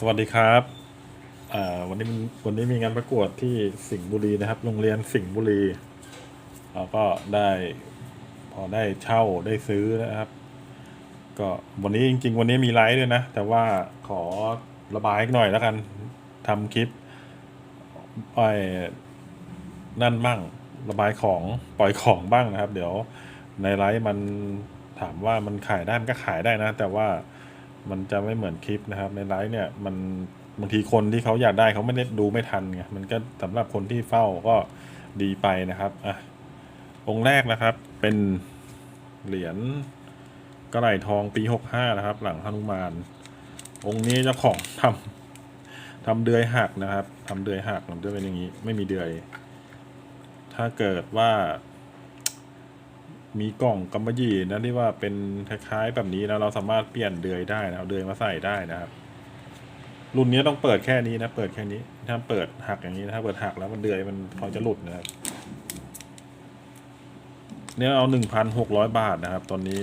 สวัสดีครับอ่าวันนี้วันนี้มีงานประกวดที่สิงห์บุรีนะครับ โรงเรียนสิงห์บุรีเราก็ได้พอได้เช่าได้ซื้อนะครับ ก็วันนี้จริง ๆ วันนี้มีไลฟ์ด้วยนะ แต่ว่าขอระบายหน่อยแล้วกันทำคลิปไอ้นั่นบ้างระบายของปล่อยของบ้างนะครับ เดี๋ยวในไลฟ์มันถามว่ามันขายได้มันก็ขายได้นะ แต่ว่า มันจะไม่เหมือนคลิปนะครับ ในไลฟ์เนี่ยมันบางทีคนที่เขาอยากได้เขาไม่ได้ดูไม่ทันไงมันก็สำหรับคนที่เฝ้าก็ดีไปนะครับอะองค์แรกนะครับ เป็นเหรียญกระไหลทองปีหกห้านะครับ หลังหนุมาน องค์นี้เจ้าของทำทำเดือยหักนะครับทำเดือยหักมันจะเป็นอย่างนี้ ไม่มีเดือย ถ้าเกิดว่า มีกล่องกำมะหยี่นะที่ว่าเป็นคล้ายๆแบบนี้นะเราสามารถเปลี่ยนเดือยได้นะเอาเดือยมาใส่ได้นะครับ รุ่นนี้ต้องเปิดแค่นี้นะเปิดแค่นี้ ถ้าเปิดหักอย่างนี้นะถ้าเปิดหักแล้วมันเดือยมันพอจะหลุดนะครับเนี่ยเอาหนึ่งพันหกร้อยบาทนะครับ ตอนนี้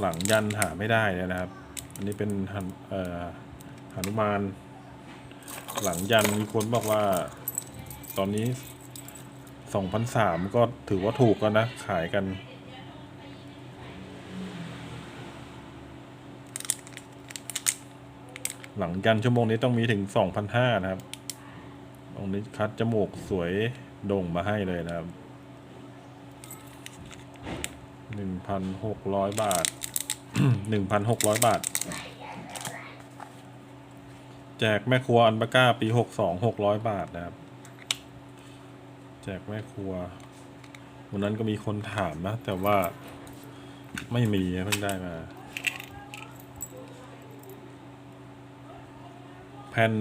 หลังยันหาไม่ได้นะครับ อันนี้เป็นหันเอ่อหนุมาน หลังยันมีคนบอกว่า ตอนนี้สองพันสามก็ถือว่าถูกแล้วนะ ขายกัน หลังยันชั่วโมงนี้ต้องมีถึงสองพันห้านะครับ ตรงนี้คัดจมูกสวยโด่งมาให้เลยนะครับหนึ่งพันหกร้อยบาทหนึ่งพันหกร้อยบาท แจกแม่ครัวอันบาก้าปีหกสองหกร้อยบาทนะครับ แจกแม่ครัววันนั้นก็มีคนถามนะ แต่ว่าไม่มีเพิ่งได้มา ผ่น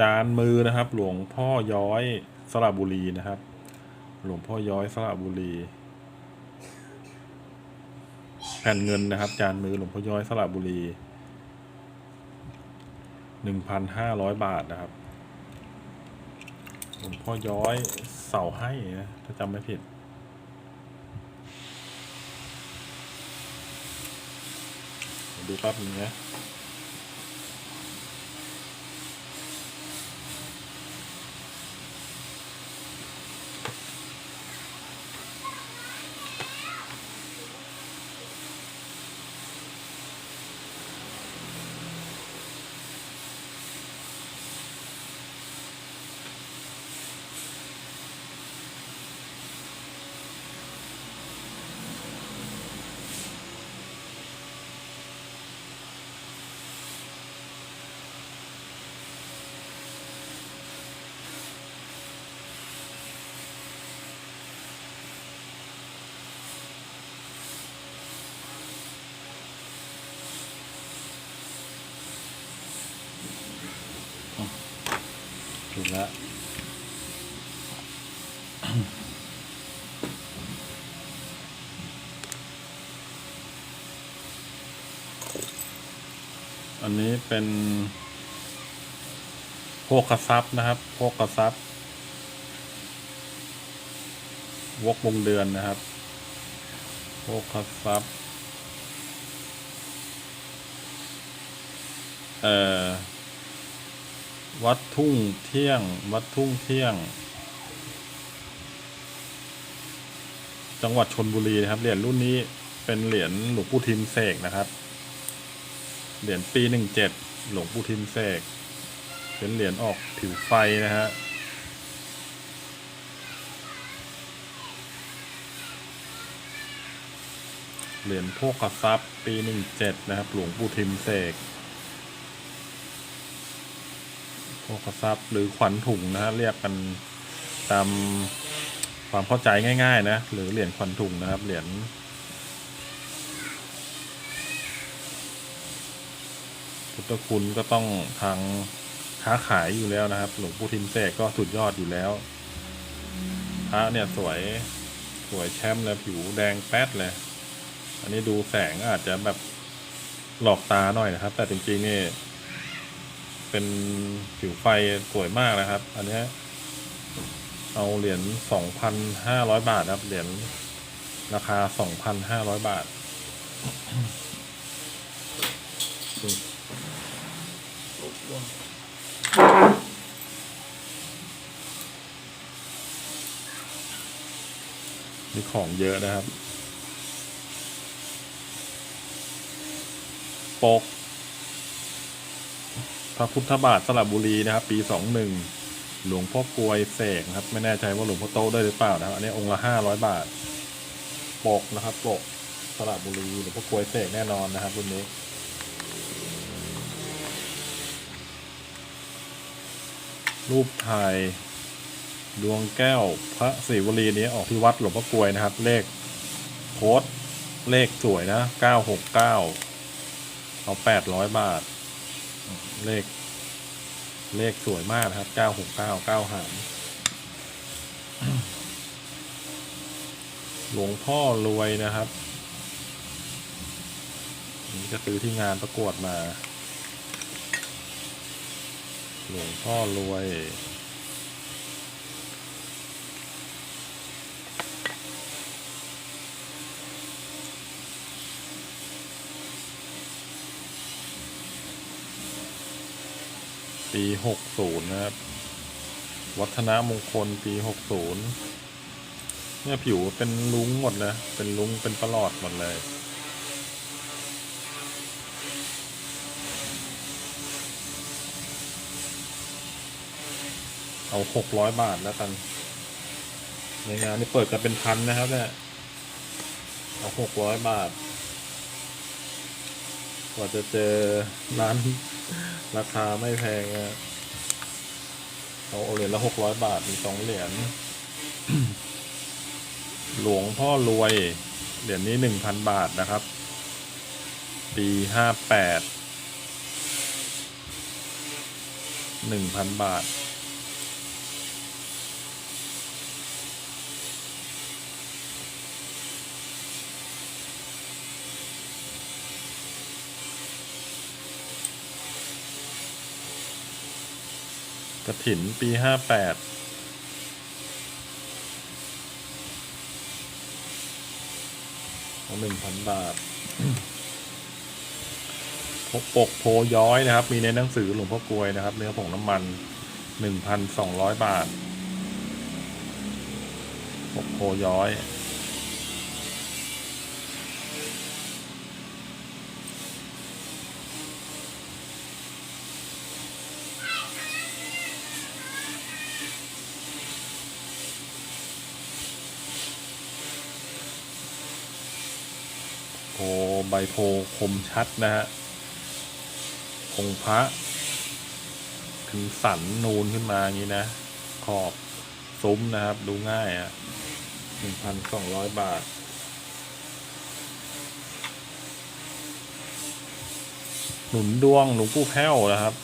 จานมือนะครับ หลวงพ่อย้อยสระบุรีนะครับ หลวงพ่อย้อยสระบุรี แผ่นเงินนะครับ จานมือหลวงพ่อย้อยสระบุรีหนึ่งพันห้าร้อยบาทนะครับ หลวงพ่อย้อยเสาให้นะถ้าจำไม่ผิดดูแป๊บนึงนะ แล้วอันนี้เป็นโภคทรัพย์นะครับโภคทรัพย์วกวงเดือนนะครับโภคทรัพย์เอ่อ วัดทุ่งเที่ยง วัดทุ่งเที่ยง จังหวัดชนบุรีนะครับ เหรียญรุ่นนี้เป็นเหรียญหลวงปู่ทิมเสกนะครับ เหรียญปีหนึ่งเจ็ดหลวงปู่ทิมเสก เป็นเหรียญออกผิวไฟนะฮะเหรียญโภคทรัพย์ปีหนึ่งเจ็ดนะครับ หลวงปู่ทิมเสก โภคทรัพย์หรือขวัญถุงนะฮะเรียกกันตามความเข้าใจง่าย ๆ นะ หรือเหรียญขวัญถุงนะครับเหรียญพุทธคุณก็ต้องทางค้าขายอยู่แล้วนะครับ หลวงปู่ทิมเสกก็สุดยอดอยู่แล้วพระเนี่ยสวยสวยแชมป์เลยผิวแดงแป๊ดเลย อันนี้ดูแสงอาจจะแบบหลอกตาหน่อยนะครับ แต่จริงๆนี่ เป็นผิวไฟสวยมากนะครับ อันนี้เอาเหรียญสองพันห้าร้อยบาทครับ เหรียญราคาสองพันห้าร้อยบาท มีของเยอะนะครับ ปก พระพุทธบาทสระบุรีนะครับ ปีสองหนึ่งหลวงพ่อกลวยเสกนะครับ ไม่แน่ใจว่าหลวงพ่อโตได้หรือเปล่านะครับอันนี้องค์ละห้าร้อยบาทปกนะครับปกสระบุรีหลวงพ่อกลวยเสกแน่นอนนะครับรุ่นนี้รูปถ่ายดวงแก้วพระศรีวลีนี้ออกที่วัดหลวงพ่อกลวยนะครับ เลขโค้ดเลขสวยนะเก้าหกเก้าเอาแปดร้อยบาท เลข เลขสวยมากนะครับ เก้าหกเก้าเก้าหางหลวงพ่อรวยนะครับ นี่ก็ซื้อที่งานประกวดมา หลวงพ่อรวย ปีหกศูนย์นะครับ วัฒนมงคลปีหกศูนย์เนี่ยผิวเป็นลุงหมดนะ เป็นลุงเป็นประหลอดหมดเลย เอาหกร้อยบาทแล้วกัน ในงานนี่เปิดกันเป็นพันนะครับเนี่ย เอาหกร้อยบาท กว่าจะเจอร้าน ราคาไม่แพงอะเอาเหรียญละหกร้อยบาท มีสองเหรียญ หลวงพ่อรวย เหรียญนี้หนึ่งพันบาทนะครับ ปีห้าแปด หนึ่งพันบาท กระถินปีห้าแปดเอาหนึ่งพันบาทพกปกโพย้อยนะครับ มีในหนังสือหลวงพ่อกลวยนะครับ เนื้อผงน้ำมันหนึ่งพันสองร้อยบาทปกโพย้อย โพ ใบโพคมชัดนะฮะองพระคือสันนูนขึ้นมาอย่างนี้นะ ขอบซุ้มนะครับ ดูง่ายอะหนึ่งพันสองร้อยบาท หนุนดวงหลวงปู่แพ้วนะครับ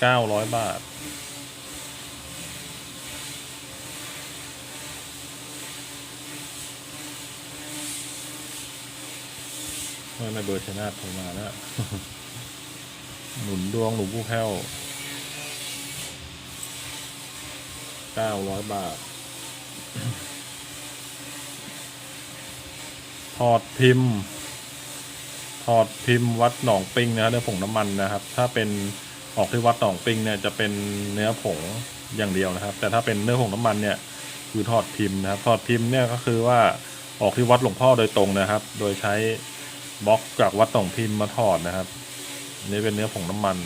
เก้าร้อยบาท ไม่ไม่เบอร์ชนาทโทรมาแล้ว หนุนดวงหลวงปู่แพ้วเก้าร้อยบาท ถอดพิมพ์ ถอดพิมพ์วัดหนองปิงนะครับเนื้อผงน้ำมันนะครับ ถ้าเป็นออกที่วัดหนองปิงเนี่ยจะเป็นเนื้อผงอย่างเดียวนะครับ แต่ถ้าเป็นเนื้อผงน้ำมันเนี่ยคือถอดพิมพ์นะครับ ถอดพิมพ์เนี่ยก็คือว่าออกที่วัดหลวงพ่อโดยตรงนะครับ โดยใช้ บล็อกจากวัดต่องพิมพ์มาถอดนะครับ นี่เป็นเนื้อผงน้ำมัน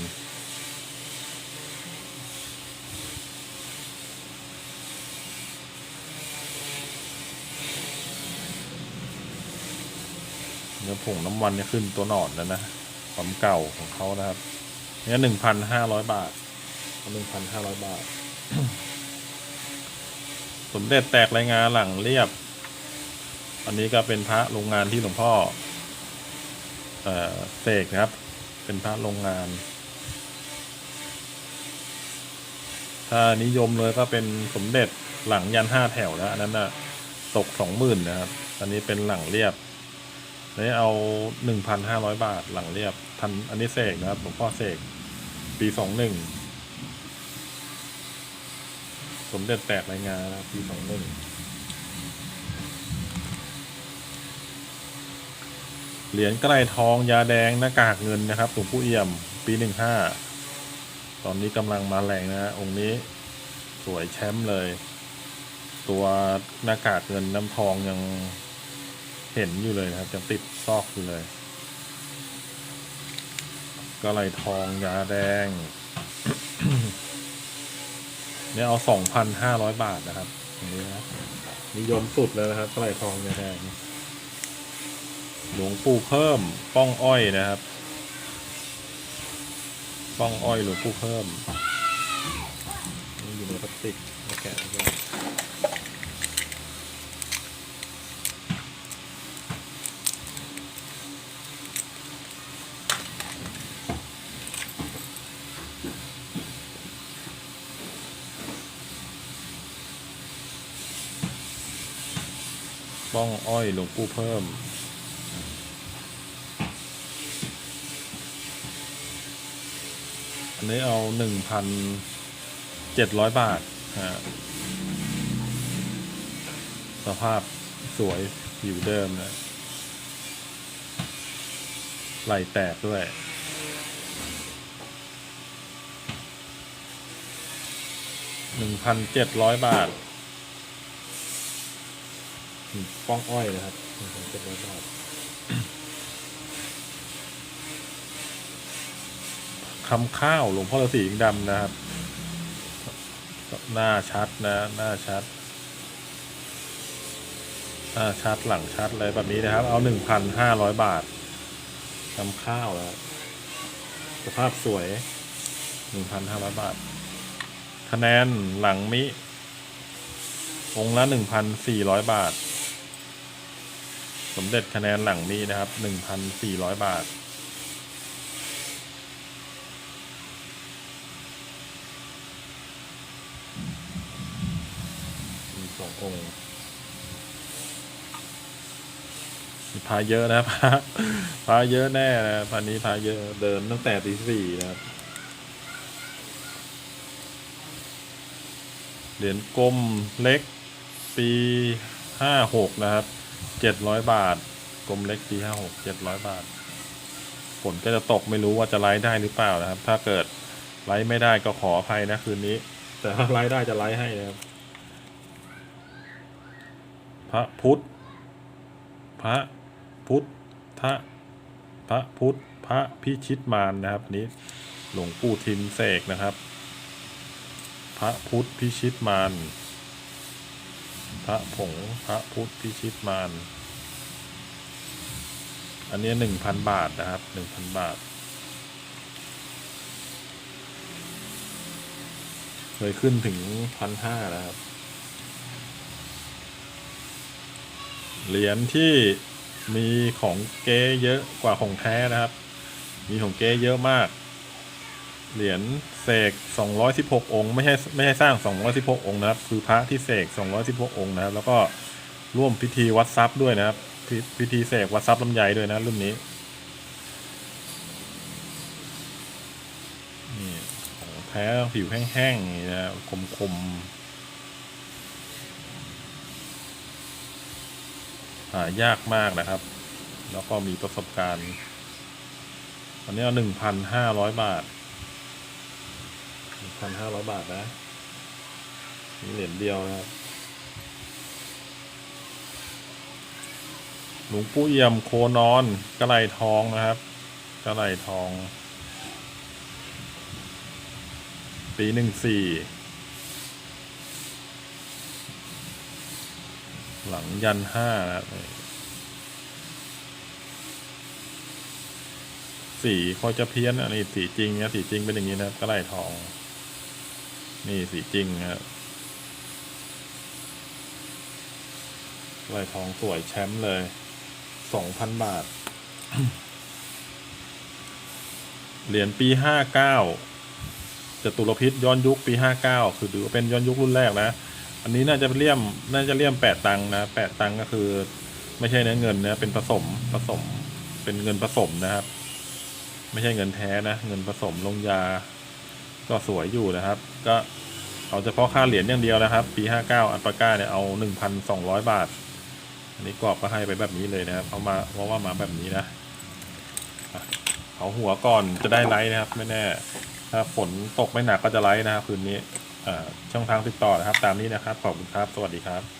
เนื้อผงน้ำมันเนี่ยขึ้นตัวหนอนแล้วนะความเก่าของเขานะครับเนี่ยหนึ่งพันห้าร้อยบาทหนึ่งพันห้าร้อยบาท สมเด็จแตกรายงานหลังเรียบ อันนี้ก็เป็นพระโรงงานที่หลวงพ่อ เสกนะครับ เป็นพระโรงงาน ถ้านิยมเลยก็เป็นสมเด็จหลังยันห้าแถวแล้วอันนั้นนะตกสองหมื่นนะครับ อันนี้เป็นหลังเรียบนี้เอาหนึ่งพันห้าร้อยบาทหลังเรียบทันอันนี้เสกนะครับหลวงพ่อเสกปีสองหนึ่งสมเด็จแตกรายงานนะปีสองหนึ่ง เหรียญกรทองยาแดงหน้ากากเงินนะครับหลวงปู่เอี่ยมปีหนึ่งห้าตอนนี้กำลังมาแรงนะ องค์นี้สวยแชมป์เลย ตัวหน้ากากเงินน้ำทองยังเห็นอยู่เลยนะครับยังติดซอกอยู่เลยก็ไหลทองยาแดง เนี่ยเอาสองพันห้าร้อยบาทนะครับตรงนี้นะนิยมสุดเลยนะครับก็ไหลทองยาแดง หลวงปู่เพิ่มป้องอ้อยนะครับ ป้องอ้อยหลวงปู่เพิ่มนี่อยู่ในพลาสติกแล้วแกะออกมาป้องอ้อยหลวงปู่เพิ่ม อันนี้เอาหนึ่งพันเจ็ดร้อยบาทฮะสภาพสวยอยู่เดิมนะไหลแตกด้วย หนึ่งพันเจ็ดร้อยบาท ป้องอ้อยนะครับหนึ่งพันเจ็ดร้อยบาท คำข้าวหลวงพ่อฤาษีอิงดำนะครับ หน้าชัดนะ หน้าชัดหน้าชัดหลังชัดเลยแบบนี้นะครับ เอาหนึ่งพันห้าร้อยบาทคำข้าวแล้วสภาพสวยหนึ่งพันห้าร้อยบาท คะแนนหลังมิ องละหนึ่งพันสี่ร้อยบาท สมเด็จคะแนนหลังมีนะครับหนึ่งพันสี่ร้อยบาท มีสององค์มี พาเยอะนะพาพาเยอะแน่นะพันนี้พาเยอะเดินตั้งแต่ตีสี่นะครับเหรียญกลมเล็กปีห้าหกนะครับเจ็ดร้อยบาท กลมเล็กปีห้าหกเจ็ดร้อยบาทฝนก็จะตกไม่รู้ว่าจะไลฟ์ได้หรือเปล่านะครับ ถ้าเกิดไลฟ์ไม่ได้ก็ขออภัยนะคืนนี้ แต่ถ้าไลฟ์ได้จะไลฟ์ให้นะครับ พระพุทธ พระ พุทธพระพุทธพระพิชิตมารนะครับอันนี้หลวงปู่ทิมเสกนะครับ พระพุทธพิชิตมารพระผงพระพุทธพิชิตมารอันนี้หนึ่งพันบาทนะครับหนึ่งพันบาท เคยขึ้นถึงพันห้านะครับ เหรียญที่ มีของเก๊เยอะกว่าของแท้นะครับ มีของเก๊เยอะมาก เหรียญเสก216 องค์ ไม่ใช่ไม่ใช่สร้าง 216 องค์นะครับ คือพระที่เสก216 องค์นะครับ แล้วก็ร่วมพิธีวัดทรัพย์ด้วยนะครับ พิพิธีเสกวัดทรัพย์ลำไยด้วยนะรุ่นนี้นี่ของแท้ผิวแห้งๆอย่างนี้นะคมๆ หายากมากนะครับ แล้วก็มีประสบการณ์อันนี้เอาหนึ่งพันห้าร้อยบาทหนึ่งพันห้าร้อยบาทนะมีเหรียญเดียวนะครับหลวงปู่เอี่ยมโคนอนกระไหลทองนะครับกระไหลทอง ปีหนึ่งสี่ หลังยันห้านะครับสีเขาจะเพี้ยนอันนี้สีจริงนะสีจริงเป็นอย่างนี้นะครับกระไหลทอง นี่สีจริงนะครับกระไหลทองสวยแชมป์เลยสองพันบาท เหรียญปีห้าเก้าจตุรพิษย้อนยุคปีห้าเก้าคือถือว่าเป็นย้อนยุครุ่นแรกนะ อันนี้น่าจะเลี่ยมน่าจะเลี่ยมแปดตังนะแปดตังก็คือ ไม่ใช่เนื้อเงินนะเป็นผสมผสม เป็นเงินผสมนะครับ ไม่ใช่เงินแท้นะเงินผสมลงยา ก็สวยอยู่นะครับ ก็เอาเฉพาะค่าเหรียญอย่างเดียวนะครับ ปีห้าเก้าอัลปาก้าเนี่ยเอาหนึ่งพันสองร้อยบาท อันนี้กรอบก็ให้ไปแบบนี้เลยนะครับเขามาเพราะว่ามาแบบนี้นะเอาหัวก่อนจะได้ไลท์นะครับ ไม่แน่ ถ้าฝนตกไม่หนักก็จะไลฟ์นะครับคืนนี้ ช่องทางติดต่อนะครับ ตามนี้นะครับ ขอบคุณครับ สวัสดีครับ